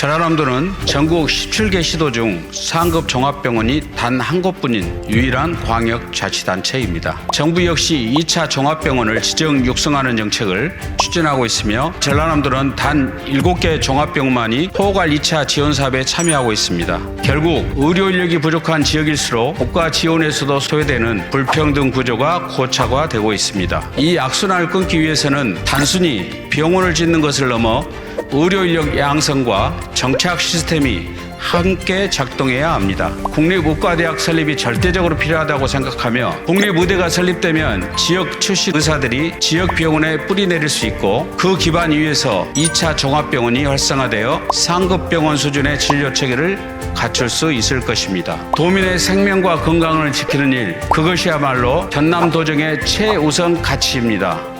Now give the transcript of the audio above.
전라남도는 전국 17개 시도 중 상급 종합병원이 단 한 곳뿐인 유일한 광역자치단체입니다. 정부 역시 2차 종합병원을 지정 육성하는 정책을 추진하고 있으며 전라남도는 단 7개 종합병원만이 포괄 2차 지원 사업에 참여하고 있습니다. 결국 의료 인력이 부족한 지역일수록 국가 지원에서도 소외되는 불평등 구조가 고착화되고 있습니다. 이 악순환을 끊기 위해서는 단순히 병원을 짓는 것을 넘어 의료 인력 양성과 정착 시스템이 함께 작동해야 합니다. 국립의과대학 설립이 절대적으로 필요하다고 생각하며 국립의대가 설립되면 지역 출신 의사들이 지역 병원에 뿌리 내릴 수 있고 그 기반 위에서 2차 종합병원이 활성화되어 상급병원 수준의 진료 체계를 갖출 수 있을 것입니다. 도민의 생명과 건강을 지키는 일, 그것이야말로 전남도정의 최우선 가치입니다.